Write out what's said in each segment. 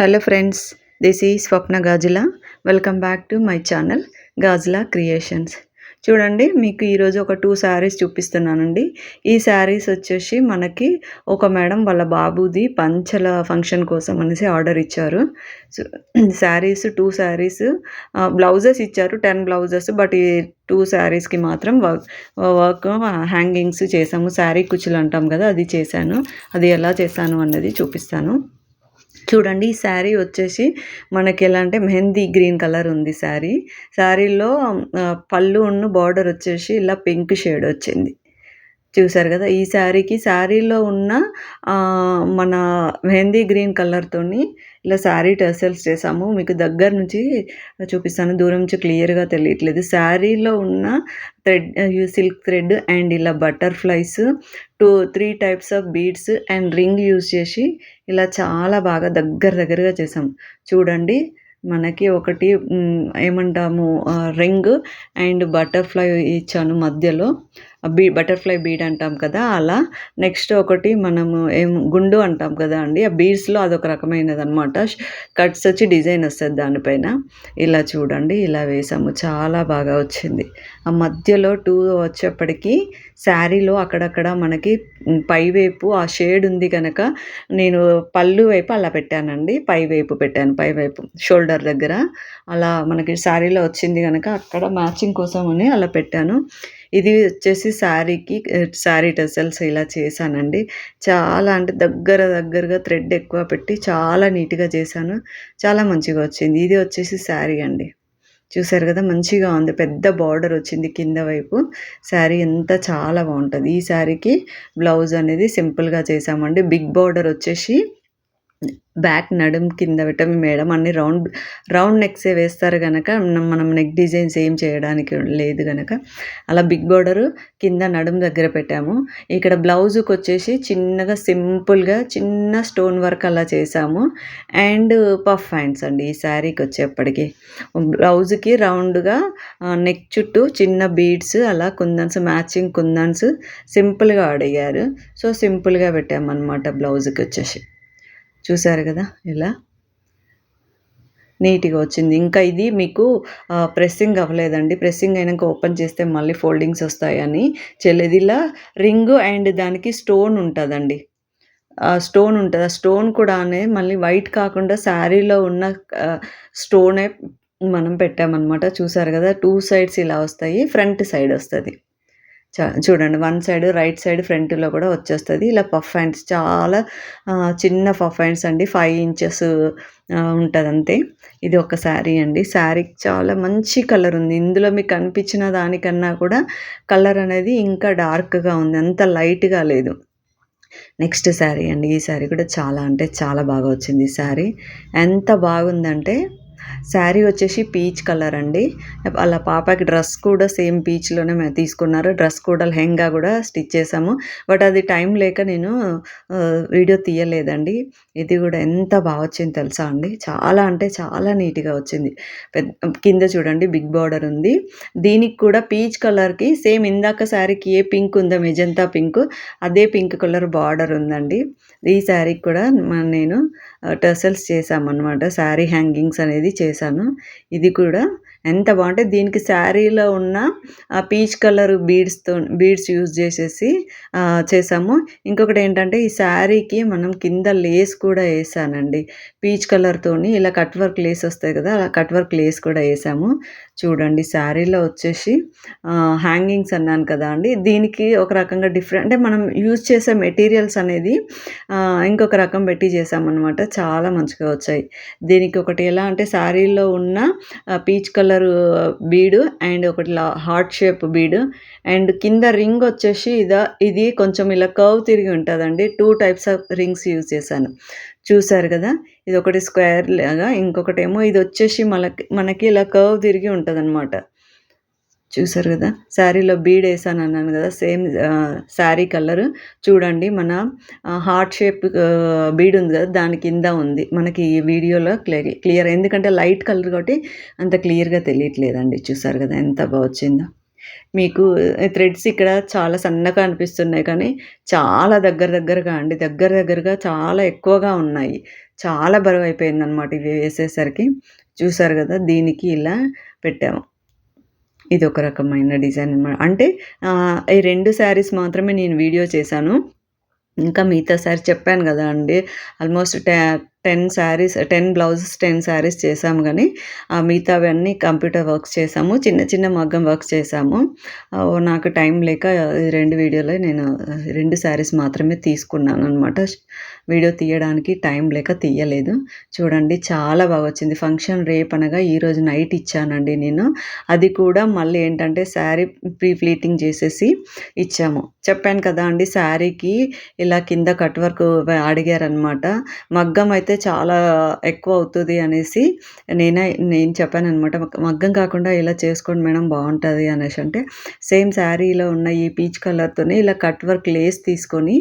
Hello friends this is Swapna Gajula. Welcome back to my channel Gajula creations చూడండి మీకు ఈరోజు ఒక two saris చూపిస్తున్నానండి. ఈ శారీస్ వచ్చేసి మనకి ఒక మేడం వాళ్ళ బాబుది పంచల ఫంక్షన్ కోసం అనేసి ఆర్డర్ ఇచ్చారు. శారీస్ టూ శారీస్ బ్లౌజెస్ ఇచ్చారు టెన్ బ్లౌజెస్ బట్ ఈ టూ శారీస్కి మాత్రం వర్క్ వర్క్ హ్యాంగింగ్స్ చేసాము. శారీ కుచ్చులు అంటాం కదా అది చేశాను. అది ఎలా చేశాను అన్నది చూపిస్తాను. చూడండి ఈ శారీ వచ్చేసి మనకి ఎలా అంటే మెహందీ గ్రీన్ కలర్ ఉంది శారీ. శారీలో పళ్ళు ఉన్న బార్డర్ వచ్చేసి ఇలా పింక్ షేడ్ వచ్చింది. చూసారు కదా ఈ శారీకి శారీలో ఉన్న మన మెహందీ గ్రీన్ కలర్తోని ఇలా శారీ టెసల్స్ చేసాము. మీకు దగ్గర నుంచి చూపిస్తాను దూరం నుంచి క్లియర్గా తెలియట్లేదు. శారీలో ఉన్న థ్రెడ్ సిల్క్ థ్రెడ్ అండ్ ఇలా butterflies two three types of beads and ring use చేసి ఇలా చాలా బాగా దగ్గర దగ్గరగా చేసాం. చూడండి మనకి ఒకటి ఏమంటాము రింగ్ అండ్ బటర్ఫ్లై ఇచ్చాను మధ్యలో. బీ బటర్ఫ్లై బీడ్ అంటాం కదా అలా. నెక్స్ట్ ఒకటి మనము ఏం గుండు అంటాం కదా అండి. ఆ బీడ్స్లో అదొక రకమైనది అనమాట కట్స్ వచ్చి డిజైన్ వస్తుంది దానిపైన. ఇలా చూడండి ఇలా వేసాము. చాలా బాగా వచ్చింది. ఆ మధ్యలో టూ వచ్చేప్పటికి శారీలో అక్కడక్కడ మనకి పైవైపు ఆ షేడ్ ఉంది కనుక నేను పళ్ళు వైపు అలా పెట్టానండి. పై వైపు పెట్టాను పై వైపు. షోల్డర్ దగ్గర. అలా మనకి శారీలో వచ్చింది కనుక అక్కడ మ్యాచింగ్ కోసం అని అలా పెట్టాను. ఇది వచ్చేసి శారీకి శారీ టెసల్స్ ఇలా చేశానండి. చాలా అంటే దగ్గర దగ్గరగా థ్రెడ్ ఎక్కువ పెట్టి చాలా నీట్గా చేశాను. చాలా మంచిగా వచ్చింది. ఇది వచ్చేసి శారీ అండి. చూసారు కదా మంచిగా ఉంది. పెద్ద బార్డర్ వచ్చింది కింద వైపు. శారీ ఎంత చాలా బాగుంటుంది. ఈ శారీకి బ్లౌజ్ అనేది సింపుల్గా చేసామండి బిగ్ బార్డర్ వచ్చేసి బ్యాక్ నడుం కింద పెట్టం మేడం. అన్ని రౌండ్ రౌండ్ నెక్సే వేస్తారు కనుక మనం నెక్ డిజైన్స్ ఏం చేయడానికి లేదు కనుక అలా బిగ్ బార్డరు కింద నడుం దగ్గర పెట్టాము. ఇక్కడ బ్లౌజుకి వచ్చేసి చిన్నగా సింపుల్గా చిన్న స్టోన్ వర్క్ అలా చేసాము. అండ్ పఫ్ హ్యాండ్స్ అండి ఈ శారీకి వచ్చేప్పటికి బ్లౌజ్కి రౌండ్గా నెక్ చుట్టూ చిన్న బీడ్స్ అలా కుందన్స్ మ్యాచింగ్ కుందన్స్ సింపుల్గా అడిగారు సో సింపుల్గా పెట్టామన్నమాట బ్లౌజ్కి వచ్చేసి చూసారు కదా ఇలా నీట్గా వచ్చింది. ఇంకా ఇది మీకు ప్రెస్సింగ్ అవ్వలేదండి. ప్రెస్సింగ్ అయినాక ఓపెన్ చేస్తే మళ్ళీ ఫోల్డింగ్స్ వస్తాయని చెల్లెది. ఇలా రింగ్ అండ్ దానికి స్టోన్ ఉంటుందండి. స్టోన్ ఉంటుంది. ఆ స్టోన్ కూడా మళ్ళీ వైట్ కాకుండా శారీలో ఉన్న స్టోనే మనం పెట్టామన్నమాట. చూసారు కదా? టూ సైడ్స్ ఇలా వస్తాయి ఫ్రంట్ సైడ్ వస్తుంది. చూడండి వన్ సైడ్ రైట్ సైడ్ ఫ్రంట్లో కూడా వచ్చేస్తుంది. ఇలా పఫ్ హ్యాండ్స్ చాలా చిన్న పఫ్ హ్యాండ్స్ అండి. ఫైవ్ ఇంచెస్ ఉంటుంది అంతే ఇది ఒక శారీ అండి. శారీ చాలా మంచి కలర్ ఉంది. ఇందులో మీకు కనిపించిన దానికన్నా కూడా కలర్ అనేది ఇంకా డార్క్గా ఉంది. అంత లైట్గా లేదు. నెక్స్ట్ శారీ అండి. ఈ శారీ కూడా చాలా అంటే చాలా బాగా వచ్చింది ఈ శారీ. ఎంత బాగుందంటే శారీ వచ్చేసి పీచ్ కలర్ అండి. వాళ్ళ పాపకి డ్రెస్ కూడా సేమ్ పీచ్లోనే మేము తీసుకున్నారు. డ్రెస్ కూడా లెహంగా కూడా స్టిచ్ చేసాము బట్ అది టైం లేక నేను వీడియో తీయలేదండి. ఇది కూడా ఎంత బాగా వచ్చింది తెలుసా అండి? చాలా అంటే చాలా నీట్గా వచ్చింది. పెద్ద కింద చూడండి బిగ్ బార్డర్ ఉంది. దీనికి కూడా పీచ్ కలర్కి సేమ్ ఇందాక శారీకి ఏ పింక్ ఉందో మెజంతా పింక్ అదే పింక్ కలర్ బార్డర్ ఉందండి. ఈ శారీకి కూడా నేను టర్సల్స్ చేశామన్నమాట. శారీ హ్యాంగింగ్స్ అనేది చేశాను. ఇది కూడా ఎంత బాగుంటే దీనికి శారీలో ఉన్న పీచ్ కలర్ బీడ్స్తో బీడ్స్ యూజ్ చేసేసి చేసాము. ఇంకొకటి ఏంటంటే ఈ శారీకి మనం కింద లేస్ కూడా వేసానండి. పీచ్ కలర్తోని ఇలా కట్ వర్క్ లేస్ వస్తాయి కదా అలా కట్ వర్క్ లేస్ కూడా వేసాము. చూడండి శారీలో వచ్చేసి హ్యాంగింగ్స్ అన్నాను కదా అండి. దీనికి ఒక రకంగా డిఫరెంట్ అంటే మనం యూజ్ చేసే మెటీరియల్స్ అనేది ఇంకొక రకం పెట్టి చేసామన్నమాట. చాలా మంచిగా వచ్చాయి. దీనికి ఒకటి ఎలా అంటే శారీలో ఉన్న పీచ్ కలర్ బీడు అండ్ ఒకటి హార్ట్ షేప్ బీడు అండ్ కింద రింగ్ వచ్చేసి ఇదా ఇది కొంచెం ఇలా కర్వ్ తిరిగి ఉంటుందండి. Two types of rings use చేశాను. చూసారు కదా? ఇది ఒకటి స్క్వేర్ లాగా ఇంకొకటి ఏమో ఇది వచ్చేసి మనకి మనకి ఇలా కర్వ్ తిరిగి ఉంటుంది అనమాట చూసారు కదా? శారీలో బీడ్ వేసాను అన్నాను కదా? Same sari colour. చూడండి మన హార్ట్ షేప్ బీడ్ ఉంది కదా? దాని కింద ఉంది. మనకి ఈ వీడియోలో క్లియర్ క్లియర్ ఎందుకంటే లైట్ కలర్ కాబట్టి అంత క్లియర్గా తెలియట్లేదండి. చూసారు కదా? ఎంత బాగా వచ్చిందో. మీకు థ్రెడ్స్ ఇక్కడ చాలా సన్నగా అనిపిస్తున్నాయి. కానీ చాలా దగ్గర దగ్గరగా అండి దగ్గర దగ్గరగా చాలా ఎక్కువగా ఉన్నాయి. చాలా బరువు అయిపోయిందనమాట ఇవి వేసేసరికి. చూసారు కదా దీనికి ఇలా పెట్టాము ఇది ఒక రకమైన డిజైన్ అనమాట అంటే ఈ రెండు శారీస్ మాత్రమే నేను వీడియో చేశాను. ఇంకా మిగతా శారీ చెప్పాను కదా అండి almost ట్యా ten saris ten blouses ten saris చేసాము కానీ మిగతావన్నీ కంప్యూటర్ వర్క్స్ చేసాము. చిన్న చిన్న మగ్గం వర్క్స్ చేసాము. నాకు టైం లేక రెండు వీడియోలో నేను రెండు శారీస్ మాత్రమే తీసుకున్నాను అనమాట వీడియో తీయడానికి టైం లేక తీయలేదు. చూడండి చాలా బాగా వచ్చింది. ఫంక్షన్ రేపు అనగా ఈరోజు నైట్ ఇచ్చానండి నేను. అది కూడా మళ్ళీ ఏంటంటే శారీ ప్రీ ఫ్లీటింగ్ చేసేసి ఇచ్చాము. చెప్పాను కదా అండి శారీకి ఇలా కింద కట్ వర్క్ అడిగారనమాట మగ్గం అయితే అయితే చాలా ఎక్కువ అవుతుంది అనేసి నేనే నేను చెప్పాను అనమాట మగ్గం కాకుండా ఇలా చేసుకోండి మేడం బాగుంటుంది అనేసి అంటే సేమ్ శారీలో ఉన్న ఈ పీచ్ కలర్తోనే ఇలా కట్ వర్క్ లేస్ తీసుకొని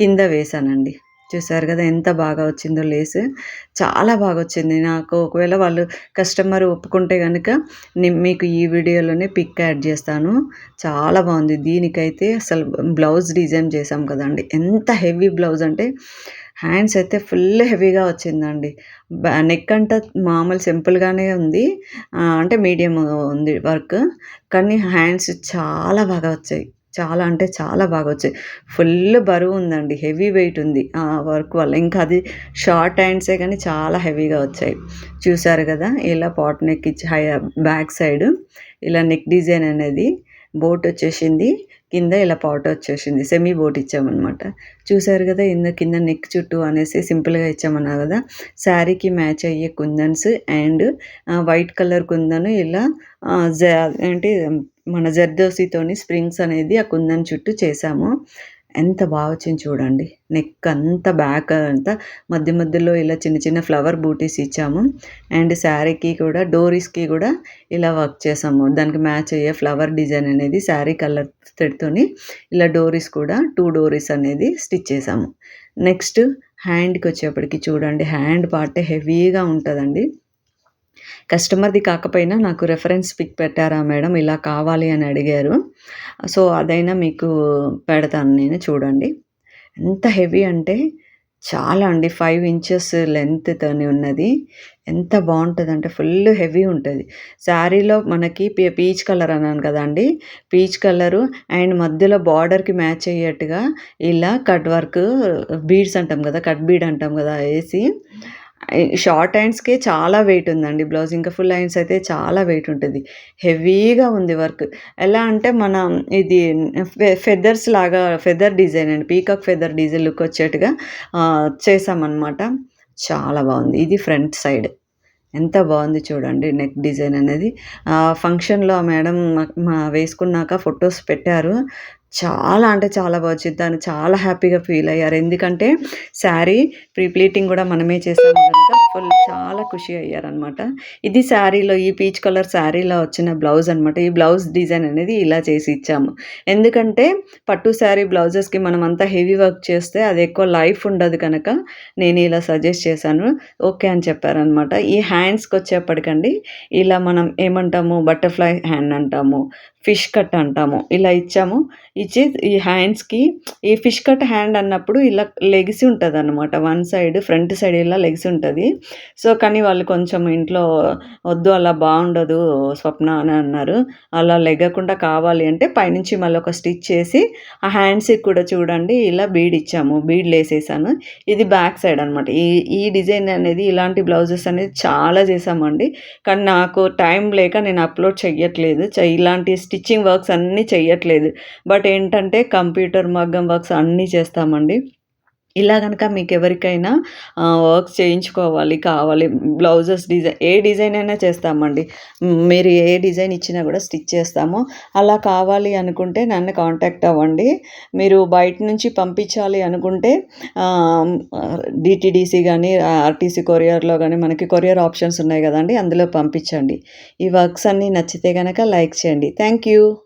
కింద వేసానండి. చూసారు కదా ఎంత బాగా వచ్చిందో లేస్. చాలా బాగా వచ్చింది. నాకు ఒకవేళ వాళ్ళు కస్టమర్ ఒప్పుకుంటే కనుక మీకు ఈ వీడియోలోనే పిక్ యాడ్ చేస్తాను. చాలా బాగుంది దీనికైతే అసలు బ్లౌజ్ డిజైన్ చేసాం కదండి. ఎంత హెవీ బ్లౌజ్ అంటే హ్యాండ్స్ అయితే ఫుల్ హెవీగా వచ్చిందండి. నెక్ అంతా మామూలు సింపుల్గానే ఉంది. అంటే మీడియం ఉంది వర్క్. కానీ హ్యాండ్స్ చాలా బాగా వచ్చాయి. చాలా అంటే చాలా బాగా వచ్చాయి. ఫుల్ బరువు ఉందండి. హెవీ వెయిట్ ఉంది ఆ వర్క్ వల్ల. ఇంకా అది షార్ట్ హ్యాండ్సే కానీ చాలా హెవీగా వచ్చాయి. చూసారు కదా ఇలా పాట్ నెక్ ఇచ్చి హై బ్యాక్ సైడ్ ఇలా నెక్ డిజైన్ అనేది బోట్ వచ్చేసింది. కింద ఇలా పాట్ వచ్చేసింది. సెమీ బోట్ ఇచ్చామన్నమాట. చూసారు కదా ఇంద కింద నెక్ చుట్టూ అనేసి సింపుల్గా ఇచ్చామన్నా కదా. శారీకి మ్యాచ్ అయ్యే kundans and white colour kundan ఇలా ఏంటి మన జర్దోసితోని స్ప్రింగ్స్ అనేది ఆ కుందన్ చుట్టూ చేసాము. ఎంత బాగా వచ్చింది చూడండి. నెక్ అంతా బ్యాక్ అంతా మధ్య మధ్యలో ఇలా చిన్న చిన్న ఫ్లవర్ బూటీస్ ఇచ్చాము. అండ్ శారీకి కూడా డోరీస్కి కూడా ఇలా వర్క్ చేసాము. దానికి మ్యాచ్ అయ్యే ఫ్లవర్ డిజైన్ అనేది శారీ కలర్ థ్రెడ్తోని ఇలా డోరీస్ కూడా టూ డోరీస్ అనేది స్టిచ్ చేసాము. నెక్స్ట్ హ్యాండ్కి వచ్చేప్పటికి చూడండి. హ్యాండ్ పార్ట్ హెవీగా ఉంటుందండి. కస్టమర్ది కాకపోయినా నాకు రెఫరెన్స్ పిక్ పెట్టారా మేడం? ఇలా కావాలి అని అడిగారు. సో అదైనా మీకు పెడతాను నేను చూడండి. ఎంత హెవీ అంటే చాలా అండి. ఫైవ్ ఇంచెస్ లెంత్తోని ఉన్నది. ఎంత బాగుంటుందంటే ఫుల్ హెవీ ఉంటుంది. శారీలో మనకి పీచ్ కలర్ అన్నాను కదండి. పీచ్ కలరు అండ్ మధ్యలో బార్డర్కి మ్యాచ్ అయ్యేట్టుగా ఇలా కట్ వర్క్ బీడ్స్ అంటాం కదా కట్ బీడ్ అంటాం కదా వేసి షార్ట్ హ్యాండ్స్కే చాలా వెయిట్ ఉందండి. బ్లౌజ్ ఇంకా ఫుల్ హ్యాండ్స్ అయితే చాలా వెయిట్ ఉంటుంది. హెవీగా ఉంది వర్క్. ఎలా అంటే మన ఇది ఫెదర్స్ లాగా ఫెదర్ డిజైన్ అండి. పీకాక్ ఫెదర్ డిజైన్ లుక్ వచ్చేట్టుగా చేసామన్నమాట. చాలా బాగుంది. ఇది ఫ్రంట్ సైడ్. ఎంత బాగుంది చూడండి నెక్ డిజైన్ అనేది. ఫంక్షన్లో మేడం మా వేసుకున్నాక ఫొటోస్ పెట్టారు. చాలా అంటే చాలా బాగా వచ్చింది దాన్ని చాలా హ్యాపీగా ఫీల్ అయ్యారు. ఎందుకంటే శారీ ప్రీప్లీటింగ్ కూడా మనమే చేసాము కనుక ఫుల్ చాలా ఖుషి అయ్యారనమాట ఇది శారీలో ఈ పీచ్ కలర్ శారీలో వచ్చిన బ్లౌజ్ అనమాట ఈ బ్లౌజ్ డిజైన్ అనేది ఇలా చేసి ఇచ్చాము. ఎందుకంటే పట్టు శారీ బ్లౌజెస్కి మనం అంతా హెవీ వర్క్ చేస్తే అది ఎక్కువ లైఫ్ ఉండదు కనుక నేను ఇలా సజెస్ట్ చేశాను. ఓకే అని చెప్పారనమాట ఈ హ్యాండ్స్కి వచ్చేప్పటికండి ఇలా మనం ఏమంటాము? బటర్ఫ్లై హ్యాండ్ అంటాము. ఫిష్ కట్ అంటాము. ఇలా ఇచ్చాము. ఇచ్చి ఈ హ్యాండ్స్కి ఈ ఫిష్ కట్ హ్యాండ్ అన్నప్పుడు ఇలా లెగిసి ఉంటుంది అనమాట వన్ సైడ్ ఫ్రంట్ సైడ్ ఇలా లెగిసి ఉంటుంది. సో కానీ వాళ్ళు కొంచెం ఇంట్లో వద్దు అలా బాగుండదు స్వప్న అని అన్నారు. అలా లెగకుండా కావాలి అంటే పైనుంచి మళ్ళీ ఒక స్టిచ్ చేసి ఆ హ్యాండ్స్కి కూడా చూడండి ఇలా బీడ్ ఇచ్చాము. బీడ్ వేసేసాను ఇది బ్యాక్ సైడ్ అనమాట ఈ ఈ డిజైన్ అనేది ఇలాంటి బ్లౌజెస్ అనేది చాలా చేసామండి కానీ నాకు టైం లేక నేను అప్లోడ్ చెయ్యట్లేదు. ఇలాంటి స్టిచ్చింగ్ వర్క్స్ అన్నీ చెయ్యట్లేదు. బట్ ఏంటంటే కంప్యూటర్ మగ్గం వర్క్స్ అన్నీ చేస్తామండి. ఇలా కనుక మీకు ఎవరికైనా వర్క్ చేయించుకోవాలి కావాలి బ్లౌజెస్ డిజైన్ ఏ డిజైన్ అయినా చేస్తామండి. మీరు ఏ డిజైన్ ఇచ్చినా కూడా స్టిచ్ చేస్తాము. అలా కావాలి అనుకుంటే నన్ను కాంటాక్ట్ అవ్వండి. మీరు బయట నుంచి పంపించాలి అనుకుంటే డిటిడిసి కానీ ఆర్టీసీ కొరియర్లో కానీ మనకి కొరియర్ ఆప్షన్స్ ఉన్నాయి కదండి అందులో పంపించండి. ఈ వర్క్స్ అన్నీ నచ్చితే కనుక లైక్ చేయండి. Thank you.